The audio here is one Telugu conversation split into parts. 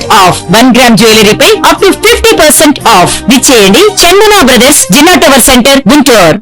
off one gram jewellery pi up to fifty percent off. విచ్చేయండి Chandana brothers జిల్లా టవర్ సెంటర్ గుంటూరు.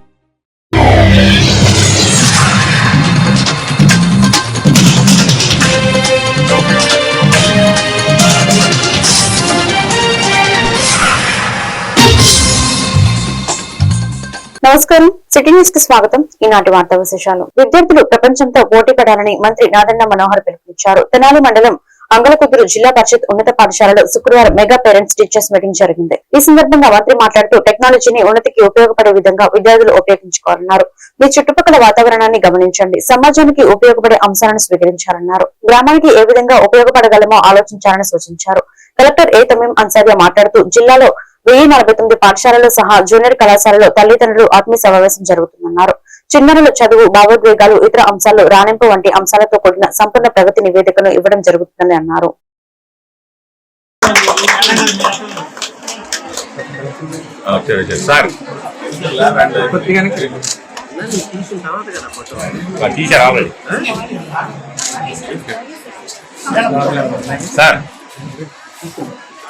నమస్కారం. సిటీ న్యూస్కి స్వాగతం. ఈనాటి వార్తా విశేషాలు. విద్యార్థులు ప్రపంచంతో పోటీ పడాలని మంత్రి నాదన్న మనోహర్ పిలుపునిచ్చారు. తెనాలి మండలం అంగలకుదురు జిల్లా పరిషత్ ఉన్నత పాఠశాలలో శుక్రవారం మెగా పేరెంట్స్ టీచర్స్ మీటింగ్ జరిగింది. ఈ సందర్భంగా మంత్రి మాట్లాడుతూ టెక్నాలజీని ఉన్నతికి ఉపయోగపడే విధంగా విద్యార్థులు ఉపయోగించుకోవాలన్నారు. మీ చుట్టుపక్కల వాతావరణాన్ని గమనించండి. సమాజానికి ఉపయోగపడే అంశాలను స్వీకరించాలన్నారు. గ్రామానికి ఏ విధంగా ఉపయోగపడగలమో ఆలోచించాలని సూచించారు. కలెక్టర్ ఏ తమీం అన్సారియా మాట్లాడుతూ జిల్లాలో వెయ్యి నలభై తొమ్మిది పాఠశాలలు సహా జూనియర్ కళాశాలలో తల్లిదండ్రులు ఆత్మీయ సమావేశం జరుగుతుందన్నారు. చిన్నారుల చదువు భావోద్వేగాలు ఇతర అంశాలు రాణింపు వంటి అంశాలతో కూడిన సంపూర్ణ ప్రగతి నివేదికను ఇవ్వడం జరుగుతుందని అన్నారు. సార్.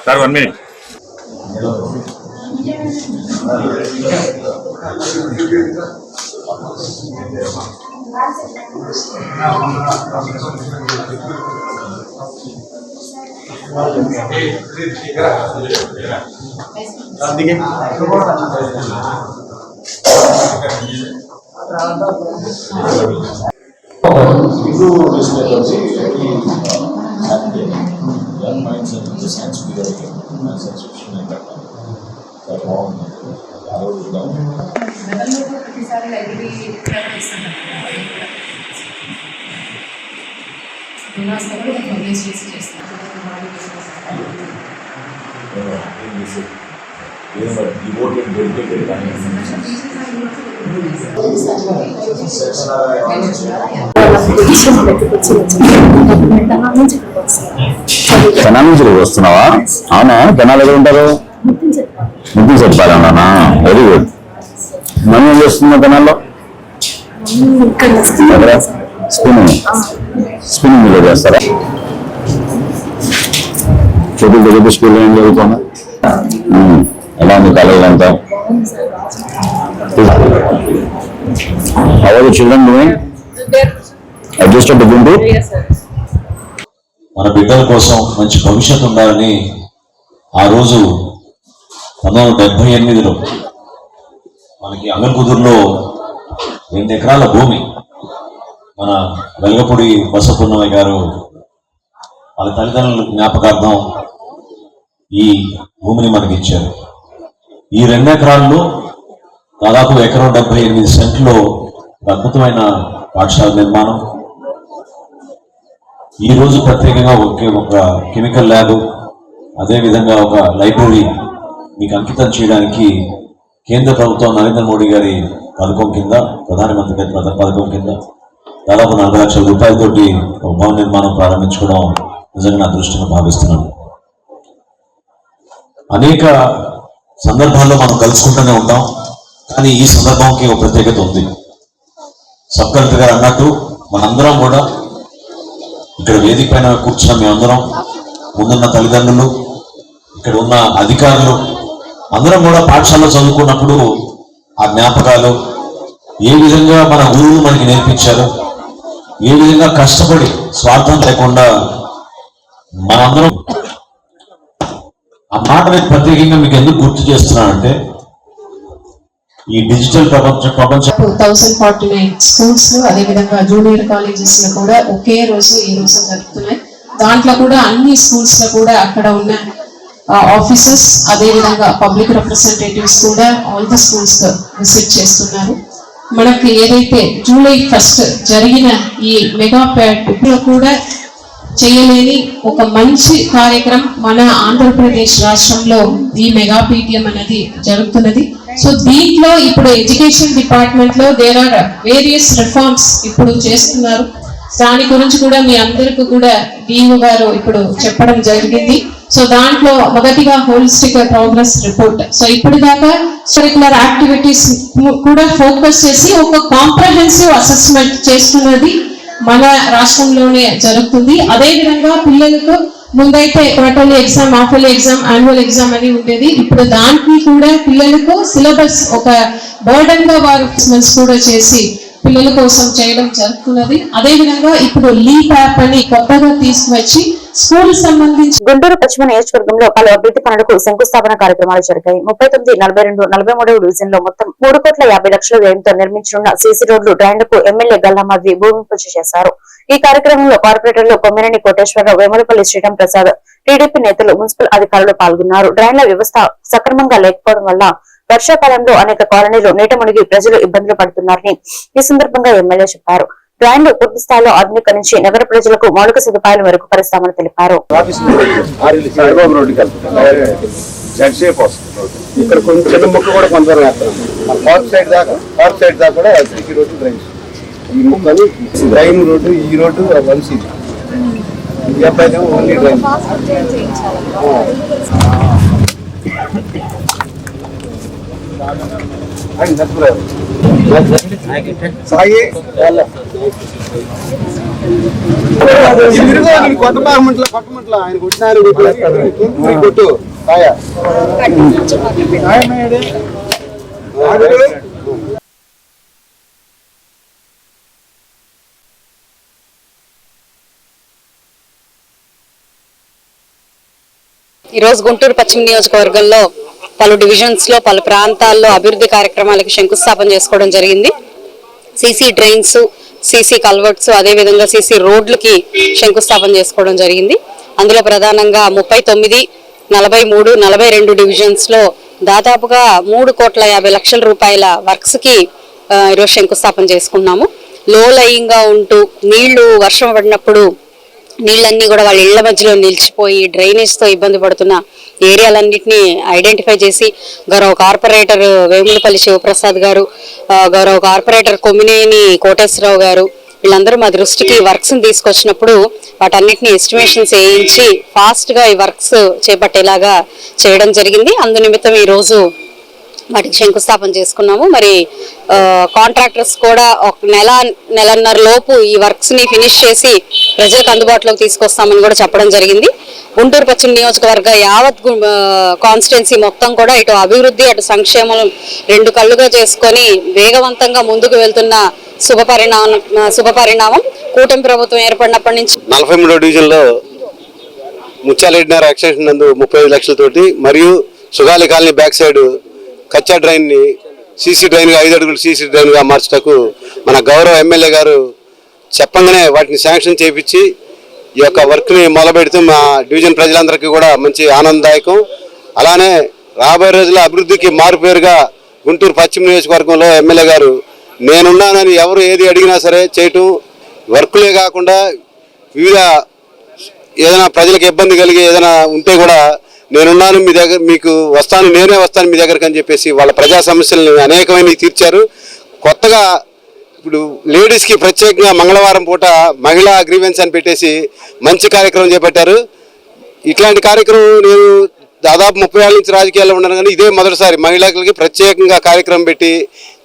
Sir one minute. ಇದು ಡಿಸ್ಪ್ಲೇ యంగ్ మైండ్ సెట్ ఉంది సైన్స్ పీరియడ్కి సైన్స్ ఫిక్షన్ అయిపోయింది చాలా బాగుంది ఆ రోజు ప్రతిసారి లైబ్రరీ పబ్లిష్ చేసి డివోటెడ్ డెడికేటెడ్ కానీ నుంచి వస్తున్నావా? అవునా? జనాలు దగ్గర ఉంటారు? ముద్దు చెప్పాలన్నా వెరీ గుడ్ మనం ఏం చేస్తున్నా కనాల్లో స్పిన్నింగ్. స్పిన్నింగ్లో చేస్తారా? చదువు దగ్గర స్కూల్ ఏం చదువుతున్నా ఎలాంటి ఎలా ఉంది కాలేజ్ అంతా? Our children doing adjusted Guntur మన బిడ్డల కోసం మంచి భవిష్యత్తు ఉండాలని ఆ రోజు పంతొమ్మిది డెబ్బై ఎనిమిదిలో మనకి అలంకుదురులో రెండు ఎకరాల భూమి మన వెలగపూడి బసపున్నమయ్య గారు వాళ్ళ తల్లిదండ్రుల జ్ఞాపకార్థం ఈ భూమిని మనకి ఇచ్చారు. ఈ రెండు ఎకరాల్లో దాదాపు ఎకరం డెబ్బై ఎనిమిది సెంట్లో అద్భుతమైన పాఠశాల నిర్మాణం. ఈ రోజు ప్రత్యేకంగా ఒకే ఒక కెమికల్ ల్యాబ్ అదేవిధంగా ఒక లైబ్రరీ మీకు అంకితం చేయడానికి కేంద్ర ప్రభుత్వం నరేంద్ర మోడీ గారి పథకం కింద ప్రధానమంత్రి గారి పథకం కింద దాదాపు నలభై లక్షల రూపాయలతోటి ఒక భవన నిర్మాణం ప్రారంభించుకోవడం నిజంగా నా దృష్టిని భావిస్తున్నాను. అనేక సందర్భాల్లో మనం కలుసుకుంటూనే ఉంటాం కానీ ఈ సందర్భంకి ఒక ప్రత్యేకత ఉంది. సబ్ కలెక్టర్ గారు అన్నట్టు మనందరం కూడా ఇక్కడ వేదిక పైన కూర్చున్న మేమందరం ముందున్న తల్లిదండ్రులు ఇక్కడ ఉన్న అధికారులు అందరం కూడా పాఠశాలలో చదువుకున్నప్పుడు ఆ జ్ఞాపకాలు ఏ విధంగా మన గురువులు మనకి నేర్పించారు? ఏ విధంగా కష్టపడి స్వార్థం లేకుండా మనందరం ఆ మాట నేను ప్రత్యేకంగా మీకు ఎందుకు గుర్తు చేస్తున్నానంటే ఈ డిజిటల్ ప్రపంచం ప్రపంచం థౌసండ్ ఫార్టీ నైన్ స్కూల్స్లో అదేవిధంగా జూనియర్ కాలేజెస్లో కూడా ఒకే రోజు ఈ రోజు జరుగుతున్నాయి. దాంట్లో కూడా అన్ని స్కూల్స్లో కూడా అక్కడ ఉన్న ఆఫీసర్స్ అదేవిధంగా పబ్లిక్ రిప్రజెంటేటివ్స్ కూడా ఆల్ ది స్కూల్స్ విజిట్ చేస్తున్నారు. మనకి ఏదైతే జూలై ఫస్ట్ జరిగిన ఈ మెగా ప్యాడ్ కూడా చేయలేని ఒక మంచి కార్యక్రమం మన ఆంధ్రప్రదేశ్ రాష్ట్రంలో ఈ మెగా పీటీఎం అనేది జరుగుతున్నది. సో దీంట్లో ఇప్పుడు ఎడ్యుకేషన్ డిపార్ట్మెంట్లో దేర్ ఆర్ వేరియస్ రిఫార్మ్స్ ఇప్పుడు చేస్తున్నారు. దాని గురించి కూడా మీ అందరికీ కూడా డిఓ గారు ఇప్పుడు చెప్పడం జరిగింది. సో దాంట్లో మొదటిగా హోలిస్టిక్ ప్రోగ్రెస్ రిపోర్ట్ సో ఇప్పుడు దాకా కరికులర్ యాక్టివిటీస్ కూడా ఫోకస్ చేసి ఒక కాంప్రహెన్సివ్ అసెస్మెంట్ చేస్తున్నది మన రాష్ట్రంలోనే జరుగుతుంది. అదే విధంగా పిల్లలకు ముందైతే quarterly exam half yearly exam annual exam అని ఉండేది. ఇప్పుడు దానికి కూడా పిల్లలకు సిలబస్ ఒక బర్డన్గా వారు కూడా చేసి పిల్లల కోసం చేయడం జరుగుతున్నది. అదే విధంగా ఇప్పుడు లీప్ యాప్ అని కొత్తగా తీసుకువచ్చి స్కూల్ సంబంధించి గుంటూరు పశ్చిమ నియోజకవర్గంలో పలు అభివృద్ధి పనులకు శంకుస్థాపన కార్యక్రమాలు జరిగాయి. ముప్పై తొమ్మిది నలభై రెండు నలభై మూడవ డివిజన్లో మొత్తం మూడు కోట్ల యాభై లక్షల వ్యయంతో నిర్మించనున్న సీసీ రోడ్లు డ్రాండ్కు ఎమ్మెల్యే గల్లామద్వి భూమి పూజ చేశారు. ఈ కార్యక్రమంలో కార్పొరేటర్లు కొమ్మినేని కోటేశ్వరరావు వేమలపల్లి శ్రీరామ్ ప్రసాద్ టీడీపీ నేతలు మున్సిపల్ అధికారులు పాల్గొన్నారు. డ్రైన్ల వ్యవస్థ సక్రమంగా లేకపోవడం వల్ల వర్షాకాలంలో అనేక కాలనీలు నీట మునిగి ప్రజలు ఇబ్బందులు పడుతున్నారని ఈ సందర్భంగా ఎమ్మెల్యే చెప్పారు. డ్రైన్లు పూర్తి స్థాయిలో ఆధునీకరించి నగర ప్రజలకు మౌలిక సదుపాయాలు మెరుగుపరుస్తామని తెలిపారు. సాయిబాబు రోడ్డుకి ఇక్కడ కొంచెం ముక్క కూడా కొందరు పార్క్ సైడ్ దాకా పార్క్ సైడ్ దాకా కూడా సిటీ రోడ్డు డ్రైన్ ఈ ముక్కని డ్రైన్ రోడ్డు ఈ రోడ్డు వలసి ఈ అబ్బాయి ఓన్లీ డ్రైన్ సాయి రోజు కొత్త ఆయన కొట్టిన ఆయన కొట్టు ఈరోజు గుంటూరు పశ్చిమ నియోజకవర్గంలో పలు డివిజన్స్లో పలు ప్రాంతాల్లో అభివృద్ధి కార్యక్రమాలకు శంకుస్థాపన చేసుకోవడం జరిగింది. సీసీ డ్రైన్స్ సీసీ కల్వర్ట్స్ అదేవిధంగా సీసీ రోడ్లకి శంకుస్థాపన చేసుకోవడం జరిగింది. అందులో ప్రధానంగా ముప్పై తొమ్మిది నలభై మూడు నలభై రెండు డివిజన్స్లో దాదాపుగా మూడు కోట్ల యాభై లక్షల రూపాయల వర్క్స్కి ఈరోజు శంకుస్థాపన చేసుకున్నాము. లో లయింగ్గా ఉంటూ నీళ్ళు వర్షం పడినప్పుడు నీళ్ళన్నీ కూడా వాళ్ళ ఇళ్ళ మధ్యలో నిలిచిపోయి డ్రైనేజ్తో ఇబ్బంది పడుతున్న ఏరియాలన్నింటినీ ఐడెంటిఫై చేసి గౌరవ కార్పొరేటర్ వేములపల్లి శివప్రసాద్ గారు గౌరవ కార్పొరేటర్ కొమ్మినేని కోటేశ్వరరావు గారు వీళ్ళందరూ మా దృష్టికి వర్క్స్ తీసుకొచ్చినప్పుడు వాటన్నిటిని ఎస్టిమేషన్స్ వేయించి ఫాస్ట్గా ఈ వర్క్స్ చేపట్టేలాగా చేయడం జరిగింది. అందు నిమిత్తం ఈ రోజు వాటికి శంకుస్థాపన చేసుకున్నాము. మరి కాంట్రాక్టర్స్ కూడా ఒక నెల నెలన్నర లోపు ఈ వర్క్స్ని ఫినిష్ చేసి ప్రజలకు అందుబాటులోకి తీసుకొస్తామని కూడా చెప్పడం జరిగింది. గుంటూరు పశ్చిమ నియోజకవర్గ యావత్ కాన్స్టిట్యున్సీ మొత్తం కూడా ఇటు అభివృద్ధి అటు సంక్షేమం రెండు కళ్ళుగా చేసుకొని వేగవంతంగా ముందుకు వెళ్తున్న శుభ పరిణామం శుభ పరిణామం కూటమి ప్రభుత్వం ఏర్పడినప్పటి నుంచి. నలభై మూడో డివిజన్లో ముత్యాలరెడ్డినారు ఎక్స్టెన్షన్ నందు ముప్పై ఐదు లక్షలతోటి మరియు సుగాలి కాలనీ బ్యాక్ సైడ్ కచ్చా డ్రైన్ని సీసీ డ్రైన్గా ఐదు అడుగులు సీసీ డ్రైన్గా మార్చటకు మన గౌరవ ఎమ్మెల్యే గారు చెప్పంగానే వాటిని శాంక్షన్ చేయించి ఈ యొక్క వర్క్ని మొదలుపెడితే మా డివిజన్ ప్రజలందరికీ కూడా మంచి ఆనందదాయకం. అలానే రాబోయే రోజుల అభివృద్ధికి మారుపేరుగా గుంటూరు పశ్చిమ నియోజకవర్గంలో ఎమ్మెల్యే గారు నేనున్నానని ఎవరు ఏది అడిగినా సరే చేయటం వర్కులే కాకుండా వివిధ ఏదైనా ప్రజలకు ఇబ్బంది కలిగి ఏదైనా ఉంటే కూడా నేనున్నాను మీ దగ్గర మీకు వస్తాను నేనే వస్తాను మీ దగ్గరకు అని చెప్పేసి వాళ్ళ ప్రజా సమస్యలను అనేకమైనవి తీర్చారు. కొత్తగా ఇప్పుడు లేడీస్కి ప్రత్యేకంగా మంగళవారం పూట మహిళా గ్రీవెన్స్ అని పెట్టేసి మంచి కార్యక్రమం చేపట్టారు. ఇట్లాంటి కార్యక్రమం నేను దాదాపు ముప్పై ఏళ్ళ నుంచి రాజకీయాల్లో ఉన్నాను కానీ ఇదే మొదటిసారి మహిళలకి ప్రత్యేకంగా కార్యక్రమం పెట్టి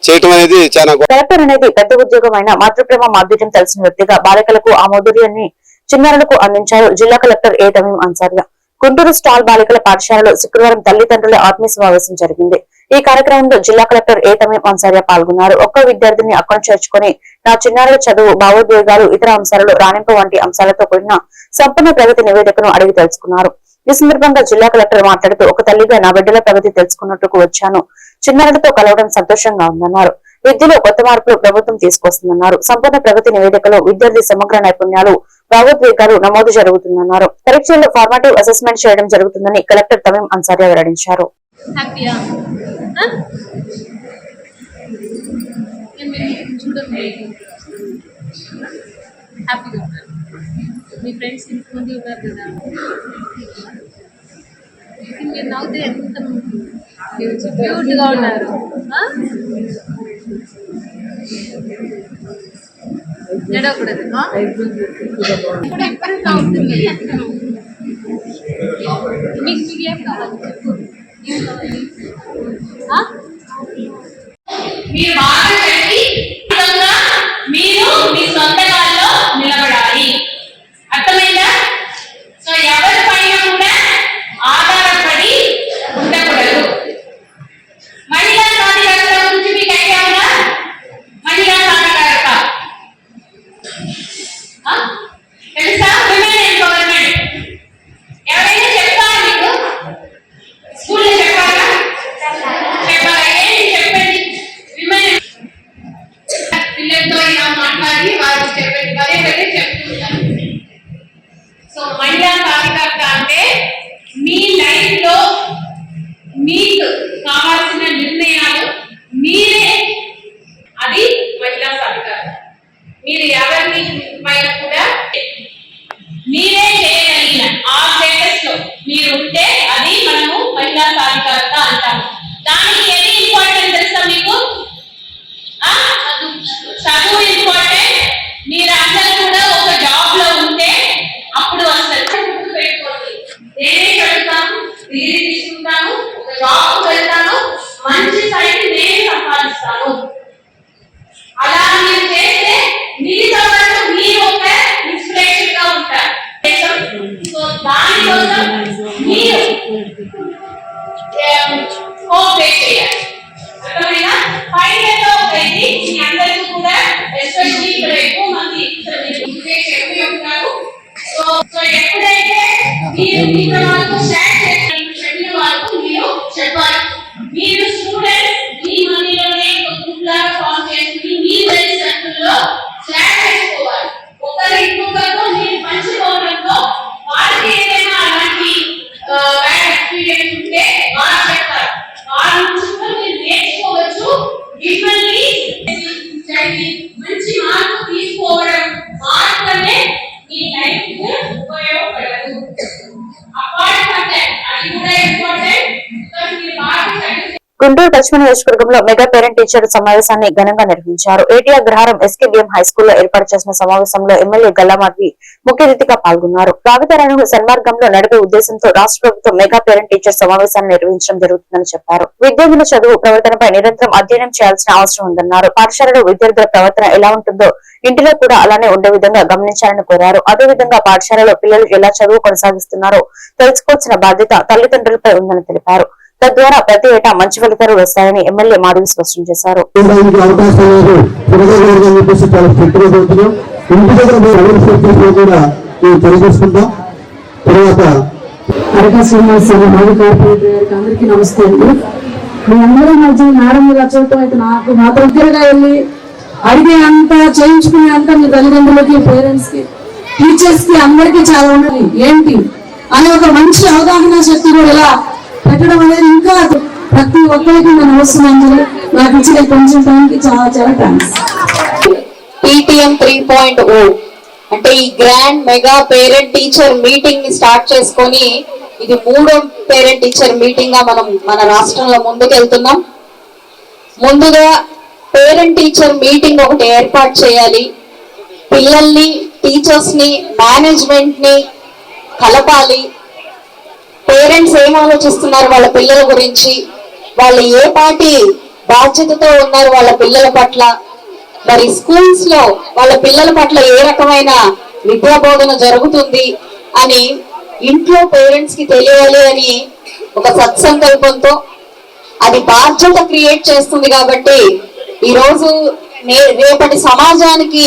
చేయటం అనేది చాలా గొప్ప కలెక్టర్ అనేది పెద్ద ఉద్యోగం అయిన మాతృప్రేమ మాధుర్యం తెలిసిన వ్యక్తిగా బాలికలకు ఆ మధుర్యాన్ని చిన్నారులకు అందించారు జిల్లా collector A Thameem Ansariya. Guntur stall బాలికల పాఠశాలలో శుక్రవారం తల్లిదండ్రుల ఆత్మీయ సమావేశం జరిగింది. ఈ కార్యక్రమంలో జిల్లా కలెక్టర్ ఏ తమీం పాల్గొన్నారు. ఒక్క విద్యార్థిని అక్కడ చేర్చుకుని నా చిన్నారుల చదువు భావోద్వేగాలు ఇతర అంశాలలో రాణింపు వంటి అంశాలతో కూడిన సంపూర్ణ ప్రగతి నివేదికను అడిగి తెలుసుకున్నారు. ఈ సందర్భంగా జిల్లా కలెక్టర్ మాట్లాడుతూ ఒక తల్లిగా నా బిడ్డల ప్రగతి తెలుసుకున్నట్టుకు వచ్చాను. చిన్నారులతో కలవడం సంతోషంగా ఉందన్నారు. విద్యలో కొత్త మార్పులు ప్రభుత్వం తీసుకొస్తుందన్నారు. సంపూర్ణ ప్రగతి నివేదికలో విద్యార్థి సమగ్ర నైపుణ్యాలు భావోద్వేగాలు నమోదు జరుగుతుందన్నారు. పరీక్షల్లో ఫార్మాటివ్ అసెస్మెంట్ చేయడం జరుగుతుందని కలెక్టర్ తమీం అన్సారియా వెల్లడించారు. హ్యాపీయా చూడండి హ్యాపీగా ఉన్నారు మీ ఫ్రెండ్స్ ఇంతమంది ఉన్నారు కదా. మీరు నవ్వుతే ఎంత క్యూట్గా ఉన్నారు. ఆ? నడవకూడదు ఇప్పుడు ఎప్పుడు నవ్వుతుంది మీకు మీకు ఏం కావాలి. చెప్పు. మీరు బాగా చదివి మీరు మీ సొంత పశ్చిమ నియోజకవర్గంలో మెగా పేరెంట్ టీచర్ సమావేశాన్ని ఘనంగా నిర్వహించారు. ఏటీఆర్ గ్రహారం ఎస్కేబీఎం హై స్కూల్లో ఏర్పాటు చేసిన సమావేశంలో ఎమ్మెల్యే గల్లామాధవి ముఖ్య అతిథిగా పాల్గొన్నారు. రావితారాయణ సన్మార్గంలో నడిపే ఉద్దేశంతో రాష్ట్ర ప్రభుత్వం మెగా పేరెంట్ టీచర్ సమావేశాన్ని నిర్వహించడం జరుగుతుందని చెప్పారు. విద్యార్థుల చదువు ప్రవర్తనపై నిరంతరం అధ్యయనం చేయాల్సిన అవసరం ఉందన్నారు. పాఠశాలలో విద్యార్థుల ప్రవర్తన ఎలా ఉంటుందో ఇంటిలో కూడా అలానే ఉండే విధంగా గమనించాలని కోరారు. అదేవిధంగా పాఠశాలలో పిల్లలు ఎలా చదువు కొనసాగిస్తున్నారో తెలుసుకోవాల్సిన బాధ్యత తల్లిదండ్రులపై ఉందని తెలిపారు. తద్వారా ప్రతి ఏటా మంచి ఫలితాలు వస్తాయని ఎమ్మెల్యే మాధవి స్పష్టం చేశారు. అందరికీ నమస్తే అండి. మీ అందరూ మధ్య మేడం మీద చూడటం అయితే నాకు మాత్రం దగ్గరగా వెళ్ళి అడిగే అంత చేయించుకునే అంత మీ తల్లిదండ్రులకి పేరెంట్స్కి టీచర్స్కి అందరికీ చాలా ఉండాలి. ఏంటి? అనే ఒక మంచి అవగాహన శక్తి కూడా ఇలా పెట్టడం అనేది ఇంకా ప్రతి ఒక్కరికి నేను వస్తున్నాను నాకు ఇచ్చిన కొంచెం టైంకి చాలా చాలా thanks PTM three point O అంటే ఈ గ్రాండ్ మెగా పేరెంట్ టీచర్ మీటింగ్ని స్టార్ట్ చేసుకొని ఇది మూడో పేరెంట్ టీచర్ మీటింగ్గా మనం మన రాష్ట్రంలో ముందుకెళ్తున్నాం. ముందుగా పేరెంట్ టీచర్ మీటింగ్ ఒకటి ఏర్పాటు చేయాలి. పిల్లల్ని టీచర్స్ని మేనేజ్మెంట్ని కలపాలి. పేరెంట్స్ ఏం ఆలోచిస్తున్నారు? వాళ్ళ పిల్లల గురించి. వాళ్ళు ఏ పాటి బాధ్యతతో ఉన్నారు వాళ్ళ పిల్లల పట్ల? మరి స్కూల్స్లో వాళ్ళ పిల్లల పట్ల ఏ రకమైన విద్యా బోధన జరుగుతుంది అని ఇంట్లో పేరెంట్స్కి తెలియాలి అని ఒక సత్సంకల్పంతో అది బాధ్యత క్రియేట్ చేస్తుంది కాబట్టి ఈరోజు నే- రేపటి సమాజానికి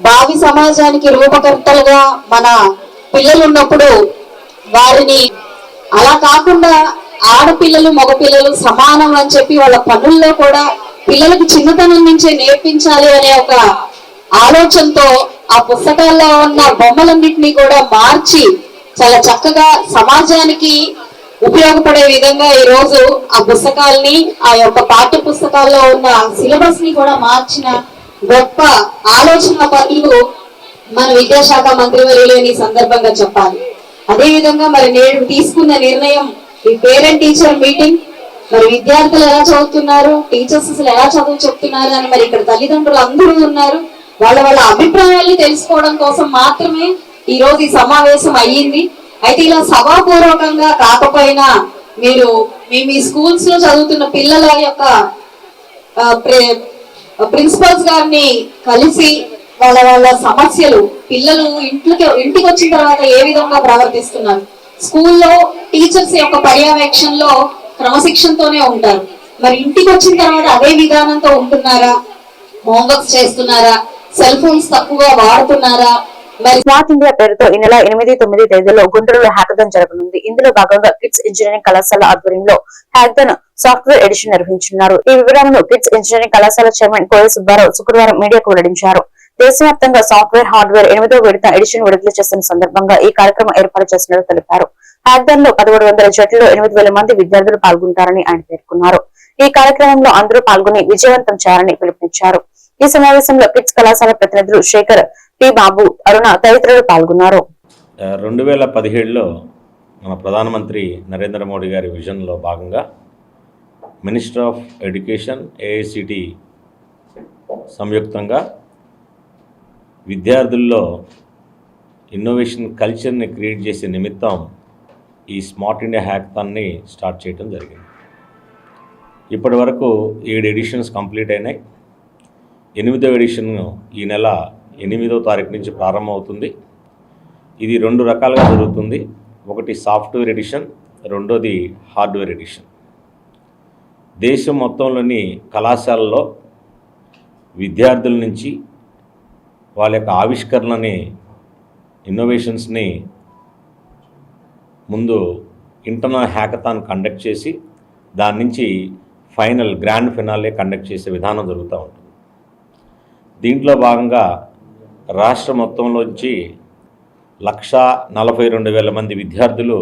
భావి సమాజానికి రూపకర్తలుగా మన పిల్లలు ఉన్నప్పుడు వారిని అలా కాకుండా ఆడపిల్లలు మగపిల్లలు సమానం అని చెప్పి వాళ్ళ పనుల్లో కూడా పిల్లలకు చిన్నతనం నుంచే నేర్పించాలి అనే ఒక ఆలోచనతో ఆ పుస్తకాల్లో ఉన్న బొమ్మలన్నింటినీ కూడా మార్చి చాలా చక్కగా సమాజానికి ఉపయోగపడే విధంగా ఈ రోజు ఆ పుస్తకాల్ని ఆ యొక్క పాఠ్య పుస్తకాల్లో ఉన్న సిలబస్ని కూడా మార్చిన గొప్ప ఆలోచన పనులు మన విద్యాశాఖ మంత్రివర్యులు ఈ సందర్భంగా చెప్పాలి. అదే విధంగా మరి నేడు తీసుకున్న నిర్ణయం ఈ పేరెంట్ టీచర్ మీటింగ్. మరి విద్యార్థులు ఎలా చదువుతున్నారు? టీచర్స్ అసలు ఎలా చదువు చెప్తున్నారు అని మరి ఇక్కడ తల్లిదండ్రులు అందరూ ఉన్నారు. వాళ్ళ వాళ్ళ అభిప్రాయాలు తెలుసుకోవడం కోసం మాత్రమే ఈ రోజు ఈ సమావేశం అయ్యింది. అయితే ఇలా సభాపూర్వకంగా కాకపోయినా మీరు మీ మీ స్కూల్స్లో చదువుతున్న పిల్లల యొక్క ప్రిన్సిపల్స్ గారిని కలిసి వాళ్ళ వాళ్ళ సమస్యలు పిల్లలు ఇంట్లోకి ఇంటికి వచ్చిన తర్వాత ఏ విధంగా ప్రవర్తిస్తున్నారు? స్కూల్లో టీచర్స్ యొక్క పర్యవేక్షణలో క్రమశిక్షణతోనే ఉంటారు. మరి ఇంటికి వచ్చిన తర్వాత అదే విధానంతో ఉంటున్నారా? హోంవర్క్స్ చేస్తున్నారా? సెల్ ఫోన్స్ తక్కువగా వాడుతున్నారా? మరి స్మార్ట్ ఇండియా పేరుతో ఈ నెల ఎనిమిది తొమ్మిది తేదీలో గుంటూరులో హ్యాకథాన్ జరగనుంది. ఇందులో భాగంగా కిడ్స్ ఇంజనీరింగ్ కళాశాల ఆధ్వర్యంలో హ్యాకథాన్ సాఫ్ట్వేర్ ఎడిషన్ నిర్వహించనున్నారు. ఈ వివరాలను కిడ్స్ ఇంజనీరింగ్ కళాశాల చైర్మన్ కోయ సుబ్బారావు శుక్రవారం మీడియాకు వెల్లడించారు. దేశవ్యాప్తంగా సాఫ్ట్వేర్ హార్డ్వేర్ ఎనిమిదో విడత ఎడిషన్ విడుదల చేస్తున్న సందర్భంగా ఈ కార్యక్రమం ఏర్పాటు చేస్తున్నట్లు తెలిపారు. హ్యాకథాన్లో పదమూడు వందల జట్లలో ఎనిమిది వేల మంది విద్యార్థులు పాల్గొంటారని ఆయన పేర్కొన్నారు. ఈ కార్యక్రమంలో అందరూ పాల్గొని విజయవంతం చేయాలని పిలుపునిచ్చారు. ఈ సమావేశంలో కిట్స్ కళాశాల ప్రతినిధులు శేఖర్ పి బాబు అరుణ తదితరులు పాల్గొన్నారు. రెండు వేల పదిహేడులో మన ప్రధానమంత్రి నరేంద్ర మోడీ గారి విజన్లో భాగంగా మినిస్టర్ ఆఫ్ ఎడ్యుకేషన్ ఏఐసిటి సంయుక్తంగా విద్యార్థుల్లో ఇన్నోవేషన్ కల్చర్ని క్రియేట్ చేసే నిమిత్తం ఈ స్మార్ట్ ఇండియా హ్యాక్థాన్ని స్టార్ట్ చేయడం జరిగింది. ఇప్పటి వరకు ఏడు ఎడిషన్స్ కంప్లీట్ అయినాయి. ఎనిమిదో ఎడిషన్ ఈ నెల ఎనిమిదో తారీఖు నుంచి ప్రారంభమవుతుంది. ఇది రెండు రకాలుగా జరుగుతుంది. ఒకటి సాఫ్ట్వేర్ ఎడిషన్ రెండోది హార్డ్వేర్ ఎడిషన్ దేశం మొత్తంలోని కళాశాలలో విద్యార్థుల నుంచి వాళ్ళ యొక్క ఆవిష్కరణని ఇన్నోవేషన్స్ని ముందు ఇంటర్నల్ హ్యాకథాన్ కండక్ట్ చేసి దాని నుంచి ఫైనల్ గ్రాండ్ ఫినాలే కండక్ట్ చేసే విధానం జరుగుతూ ఉంటుంది. దీంట్లో భాగంగా రాష్ట్ర మొత్తంలోంచి లక్ష నలభై రెండు వేల మంది విద్యార్థులు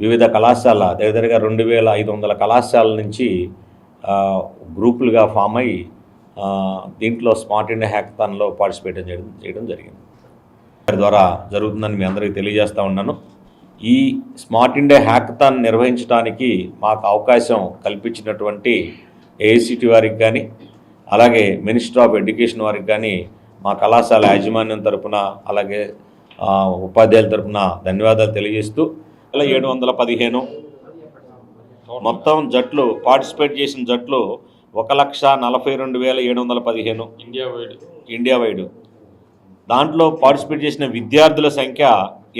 వివిధ కళాశాల దగ్గరగా రెండు వేల ఐదు వందల కళాశాల నుంచి గ్రూపులుగా ఫామ్ అయ్యి దీంట్లో స్మార్ట్ ఇండియా హ్యాక్థాన్లో పార్టిసిపేట్ చేయడం చేయడం జరిగింది. దాని ద్వారా జరుగుతుందని మీ అందరికీ తెలియజేస్తూ ఉన్నాను. ఈ స్మార్ట్ ఇండియా హ్యాక్థాన్ నిర్వహించడానికి మాకు అవకాశం కల్పించినటువంటి ఏఐసిటి వారికి కానీ అలాగే మినిస్టర్ ఆఫ్ ఎడ్యుకేషన్ వారికి కానీ మా కళాశాల యాజమాన్యం తరపున అలాగే ఉపాధ్యాయుల తరపున ధన్యవాదాలు తెలియజేస్తూ ఇలా ఏడు వందల పదిహేను మొత్తం జట్లు పార్టిసిపేట్ చేసిన జట్లు ఒక లక్ష నలభై రెండు వేల ఏడు వందల పదిహేను. India wide. India wide. దాంట్లో పార్టిసిపేట్ చేసిన విద్యార్థుల సంఖ్య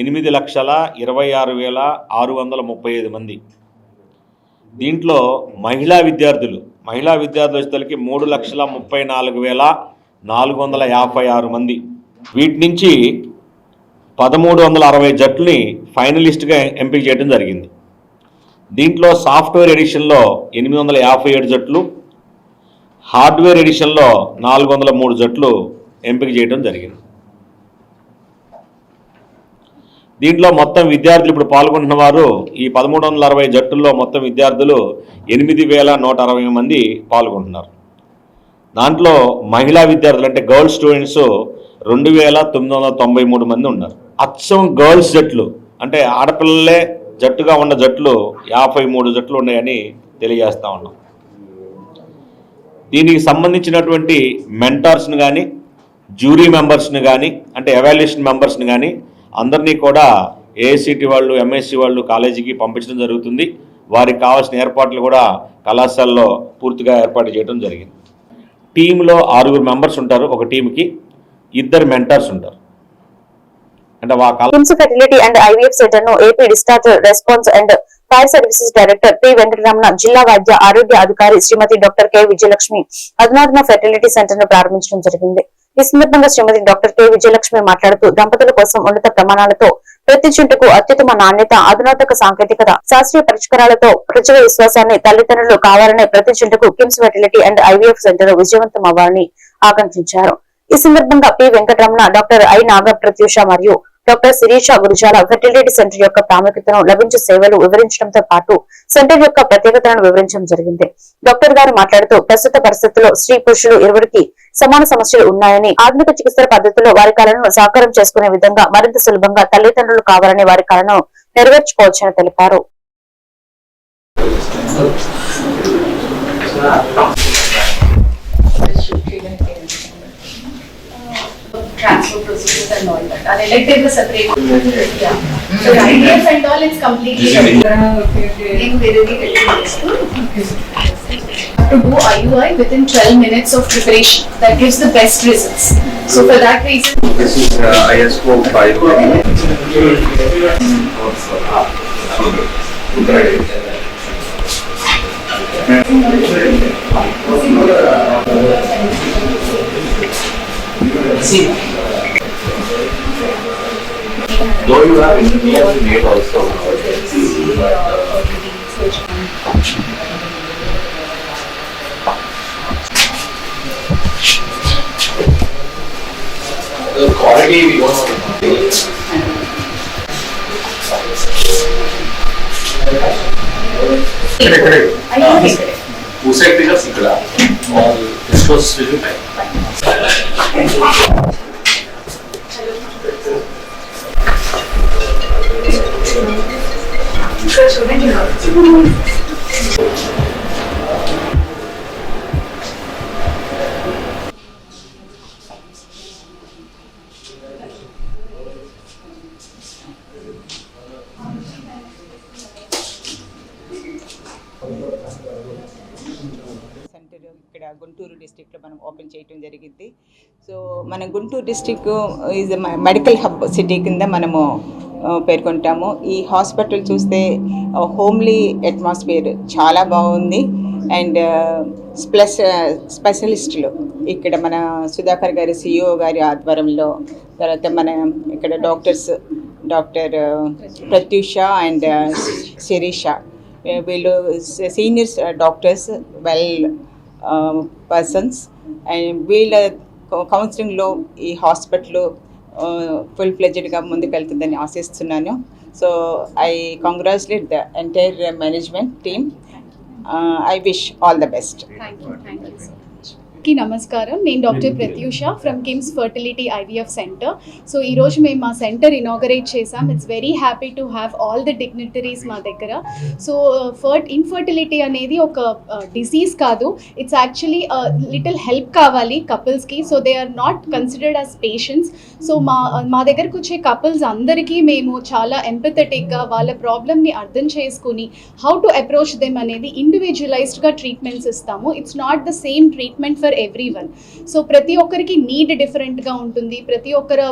ఎనిమిది లక్షల ఇరవై ఆరు వేల ఆరు వందల ముప్పై ఐదు మంది. దీంట్లో మహిళా విద్యార్థులు మహిళా విద్యార్థుల వచ్చేసరికి మూడు లక్షల ముప్పై నాలుగు వేల నాలుగు వందల యాభై ఆరు మంది. వీటి నుంచి పదమూడు వందల అరవై జట్లని ఫైనలిస్ట్గా ఎంపిక చేయడం జరిగింది. దీంట్లో సాఫ్ట్వేర్ ఎడిషన్లో ఎనిమిది వందల యాభై ఏడు జట్లు హార్డ్వేర్ ఎడిషన్లో నాలుగు వందల మూడు జట్లు ఎంపిక చేయడం జరిగింది. దీంట్లో మొత్తం విద్యార్థులు ఇప్పుడు పాల్గొంటున్న వారు ఈ పదమూడు వందల అరవై జట్టుల్లో మొత్తం విద్యార్థులు ఎనిమిది వేల నూట అరవై మంది పాల్గొంటున్నారు. దాంట్లో మహిళా విద్యార్థులు అంటే గర్ల్స్ స్టూడెంట్స్ రెండు వేల తొమ్మిది వందల తొంభై మూడు మంది ఉన్నారు. అచ్చం గర్ల్స్ జట్లు అంటే ఆడపిల్లలే జట్టుగా ఉన్న జట్లు యాభై మూడు జట్లు ఉన్నాయని తెలియజేస్తా ఉన్నాం. దీనికి సంబంధించినటువంటి మెంటార్స్ను కానీ జ్యూరీ మెంబర్స్ని కానీ అంటే ఎవాల్యుయేషన్ మెంబర్స్ని కానీ అందరినీ కూడా ఏఐసిటి వాళ్ళు ఎంఎస్సి వాళ్ళు కాలేజీకి పంపించడం జరుగుతుంది. వారికి కావాల్సిన ఏర్పాట్లు కూడా కళాశాలలో పూర్తిగా ఏర్పాటు చేయడం జరిగింది. టీంలో ఆరుగురు మెంబర్స్ ఉంటారు ఒక టీంకి. ఇద్దరు మెంటర్స్ ఉంటారు. అంటే ఫెర్టిలిటీ అండ్ ఐవీఎఫ్ సెంటర్ను AP disaster response and fire services director P Venkataramana జిల్లా వైద్య ఆరోగ్య అధికారి శ్రీమతి డాక్టర్ కె. విజయలక్ష్మి అధునాతన ఫెర్టిలిటీ సెంటర్ను ప్రారంభించడం జరిగింది. ఈ సందర్భంగా శ్రీమతి డాక్టర్ కె. విజయలక్ష్మి మాట్లాడుతూ దంపతుల కోసం ఉన్నత ప్రమాణాలతో ప్రతి జంటకు అత్యుత్తమ నాణ్యత అధునాతక సాంకేతికత శాస్త్రీయ పరిష్కారాలతో ప్రజల విశ్వాసాన్ని తల్లిదండ్రులు కావాలనే ప్రతి జంటకు KIMS fertility and IVF centre విజయవంతం అవ్వాలని ఆకాంక్షించారు. ఈ సందర్భంగా P Venkataramana doctor I. Naga Pratyusha మరియు doctor Sirisha Gurujala fertility centre యొక్క ప్రాముఖ్యతను లభించే సేవలు వివరించడంతో పాటు సెంటర్ యొక్క ప్రత్యేకతలను వివరించడం జరిగింది. డాక్టర్ గారు మాట్లాడుతూ ప్రస్తుత పరిస్థితుల్లో స్త్రీ పురుషులు ఇరువురికి సమాన సమస్యలు ఉన్నాయని ఆధునిక చికిత్సల పద్ధతిలో వారి కళను సాకారం చేసుకునే విధంగా మరింత సులభంగా తల్లిదండ్రులు కావాలని వారి కళను నెరవేర్చుకోవచ్చని తెలిపారు. Transfer procedures and all that. Our elective is separate. Yeah. So IVF and all is completely separate. In Viridi To do IUI within 12 minutes of preparation. That gives the best results. So for that reason. This is uh, ISO 5. though you have engineers in it also. The quality we want to उसे फिगर सीखला और इसको स्विच में ఇక్కడ గుంటూరు డిస్టిక్లో మనం ఓపెన్ చేయటం జరిగింది. సో మన Guntur district is medical hub city కింద మనము పేర్కొంటాము. ఈ హాస్పిటల్ చూస్తే హోమ్లీ అట్మాస్ఫియర్ చాలా బాగుంది. అండ్ ప్లస్ స్పెషలిస్టులు ఇక్కడ మన సుధాకర్ గారి సిఇఓ గారి ఆధ్వర్యంలో తర్వాత మన ఇక్కడ doctors doctor Pratyusha and Sirisha. వీళ్ళు seniors doctors well persons. And వీళ్ళ కౌన్సిలింగ్లో ఈ హాస్పిటల్ ఫుల్ ఫ్లెడ్జెడ్గా ముందుకెళ్తుందని ఆశిస్తున్నాను. So I congratulate the entire management team. I wish all the best Thank you. Thank you so much. కి నమస్కారం నేను doctor Pratyusha from KIMS fertility IVF centre so ఈరోజు మేము మా సెంటర్ ఇనాగరేట్ చేసాం it's very happy to have all the dignitaries మా దగ్గర. సో ఫర్ట్ ఇన్ఫర్టిలిటీ అనేది ఒక డిసీజ్ కాదు. ఇట్స్ యాక్చువల్లీ లిటిల్ హెల్ప్ కావాలి కపుల్స్కి so they are not considered as patients so మా మా దగ్గరకు వచ్చే కపుల్స్ అందరికీ మేము చాలా ఎంపథెటిక్గా వాళ్ళ ప్రాబ్లమ్ని అర్థం చేసుకుని హౌ టు అప్రోచ్ దెమ్ అనేది ఇండివిజువలైజ్డ్గా ట్రీట్మెంట్స్ ఇస్తాము. It's not the same treatment for everyone so ప్రతి ఒక్కరికి నీడ్ డిఫరెంట్గా ఉంటుంది. ప్రతి ఒక్కరి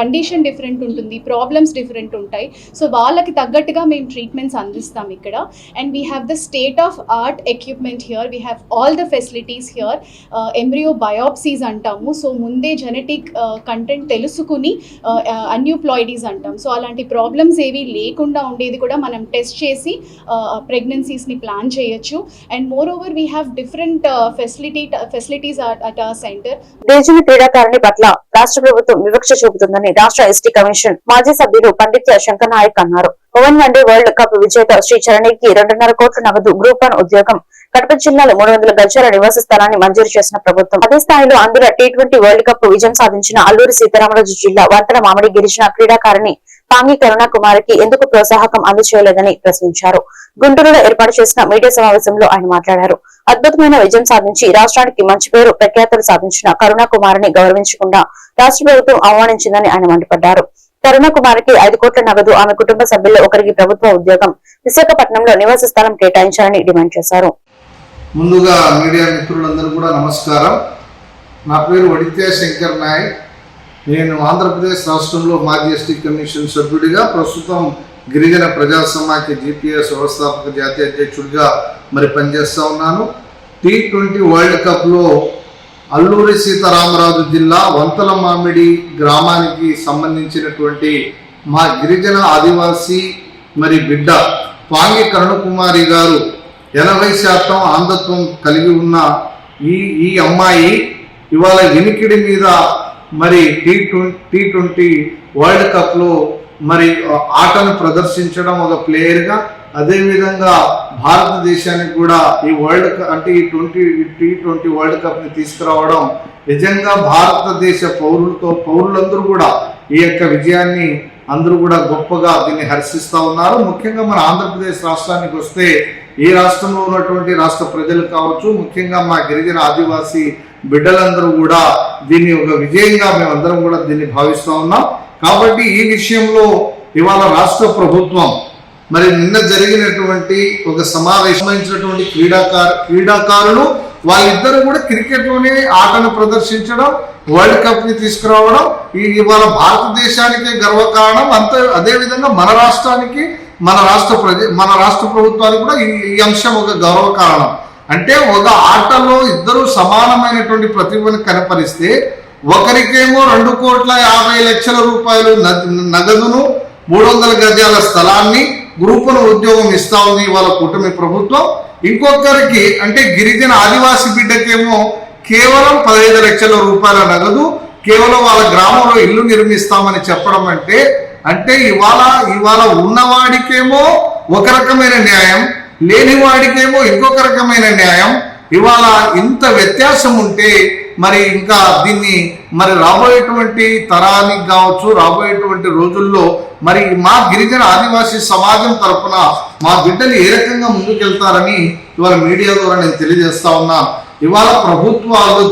కండిషన్ డిఫరెంట్ ఉంటుంది. ప్రాబ్లమ్స్ డిఫరెంట్ ఉంటాయి. సో వాళ్ళకి తగ్గట్టుగా మేము ట్రీట్మెంట్స్ అందిస్తాం ఇక్కడ. And we have the state of art equipment here we have all the facilities here embryo biopsies అంటాము. సో ముందే జెనెటిక్ కంటెంట్ uh, తెలుసుకుని uh, uh, అన్యూప్లాయిడీస్ అంటాం. సో అలాంటి ప్రాబ్లమ్స్ ఏవి లేకుండా ఉండేది కూడా మనం టెస్ట్ చేసి ప్రెగ్నెన్సీస్ని ప్లాన్ చేయొచ్చు. And moreover we have different facility facilities at our centre గిరిజన క్రీడాకారుని పట్ల రాష్ట్ర ప్రభుత్వం వివక్ష చూపుతుందని రాష్ట్ర ఎస్టీ కమిషన్ మాజీ సభ్యులు పండిత్య శంకర్ నాయక్ అన్నారు. ఓవెన్ వన్డే వరల్డ్ కప్ విజేత శ్రీ చరణికి రెండున్నర కోట్ల నగదు గ్రూప్ వన్ ఉద్యోగం. కడప జిల్లాలో మూడు వందల గజాల నివాస స్థలాన్ని మంజూరు చేసిన ప్రభుత్వం. అదే స్థాయిలో అందులో టీ ట్వంటీ వరల్డ్ కప్ విజయం సాధించిన అల్లూరి సీతారామరాజు జిల్లా వంతల మామిడి గిరిజన క్రీడాకారిణి పాంగి కరుణా కుమారికి ఎందుకు ప్రోత్సాహకం అందచేయలేదని ప్రశ్నించారు. గుంటూరులో ఏర్పాటు చేసిన మీడియా సమావేశంలో ఆయన మాట్లాడారు. అద్భుతమైన విజయం సాధించి రాష్ట్రానికి మంచి పేరు ప్రఖ్యాతలు సాధించిన కరుణా కుమారిని గౌరవించకుండా రాష్ట్ర ప్రభుత్వం అవమానించిందని ఆయన మండిపడ్డారు. కరుణ కుమారికి ఐదు కోట్ల నగదు ఆమె కుటుంబ సభ్యుల్లో ఒకరికి ప్రభుత్వ ఉద్యోగం విశాఖపట్నంలో నివాస స్థలం కేటాయించాలని డిమాండ్ చేశారు. ముందుగా మీడియా మిత్రులందరూ కూడా నమస్కారం. నా పేరు వడిత్య శంకర్ నాయక్. నేను ఆంధ్రప్రదేశ్ రాష్ట్రంలో మాజీ ఎస్టీ కమిషన్ సభ్యుడిగా ప్రస్తుతం గిరిజన ప్రజా సమాఖ్య జీపీఎస్ వ్యవస్థాపక జాతీయ అధ్యక్షుడిగా మరి పనిచేస్తూ ఉన్నాను. టీ ట్వంటీ వరల్డ్ కప్లో అల్లూరి సీతారామరాజు జిల్లా వంతల మామిడి గ్రామానికి సంబంధించినటువంటి మా గిరిజన ఆదివాసీ మరి బిడ్డ పాంగి కరుణకుమారి గారు ఎనభై శాతం ఆంధత్వం కలిగి ఉన్న ఈ ఈ అమ్మాయి ఇవాళ వెనికిడి మీద మరి T twenty T twenty world కప్లో మరి ఆటను ప్రదర్శించడం ఒక ప్లేయర్గా అదేవిధంగా భారతదేశానికి కూడా ఈ వరల్డ్ కప్ అంటే ఈ ట్వంటీ టీ ట్వంటీ వరల్డ్ కప్ని తీసుకురావడం నిజంగా భారతదేశ పౌరులతో పౌరులందరూ కూడా ఈ యొక్క విజయాన్ని అందరూ కూడా గొప్పగా దీన్ని హర్షిస్తూ ఉన్నారు. ముఖ్యంగా మన ఆంధ్రప్రదేశ్ రాష్ట్రానికి వస్తే ఈ రాష్ట్రంలో ఉన్నటువంటి రాష్ట్ర ప్రజలు కావచ్చు ముఖ్యంగా మా గిరిజన ఆదివాసీ బిడ్డలందరూ కూడా దీన్ని ఒక విజయంగా మేమందరం కూడా దీన్ని భావిస్తూ ఉన్నాం. కాబట్టి ఈ విషయంలో ఇవాళ రాష్ట్ర ప్రభుత్వం మరి నిన్న జరిగినటువంటి ఒక సమావేశమైనటువంటి క్రీడాకారు క్రీడాకారులు వాళ్ళిద్దరూ కూడా క్రికెట్లోనే ఆటను ప్రదర్శించడం వరల్డ్ కప్ని తీసుకురావడం ఈ ఇవాళ భారతదేశానికి గర్వకారణం. అంతే అదే విధంగా మన రాష్ట్రానికి మన రాష్ట్ర ప్రజ మన రాష్ట్ర ప్రభుత్వానికి కూడా ఈ ఈ అంశం ఒక గౌరవ కారణం అంటే ఒక ఆటలో ఇద్దరు సమానమైనటువంటి ప్రతిభను కనపరిస్తే ఒకరికేమో రెండు కోట్ల యాభై లక్షల రూపాయలు నగదును మూడు వందల గజాల స్థలాన్ని గ్రూపును ఉద్యోగం ఇస్తా ఉంది వాళ్ళ కూటమి ప్రభుత్వం. ఇంకొకరికి అంటే గిరిజన ఆదివాసి బిడ్డకేమో కేవలం పదహైదు లక్షల రూపాయల నగదు కేవలం వాళ్ళ గ్రామంలో ఇల్లు నిర్మిస్తామని చెప్పడం అంటే అంటే ఇవాళ ఇవాళ ఉన్నవాడికేమో ఒక రకమైన న్యాయం లేని వాడికేమో ఇంకొక రకమైన న్యాయం. ఇవాళ ఇంత వ్యత్యాసం ఉంటే మరి ఇంకా దీన్ని మరి రాబోయేటువంటి తరానికి కావచ్చు రాబోయేటువంటి రోజుల్లో మరి మా గిరిజన ఆదివాసీ సమాజం తరఫున మా బిడ్డలు ఏ రకంగా ముందుకెళ్తారని ఇవాళ మీడియా ద్వారా నేను తెలియజేస్తా ఉన్నా. ఇవాళ ప్రభుత్వాలు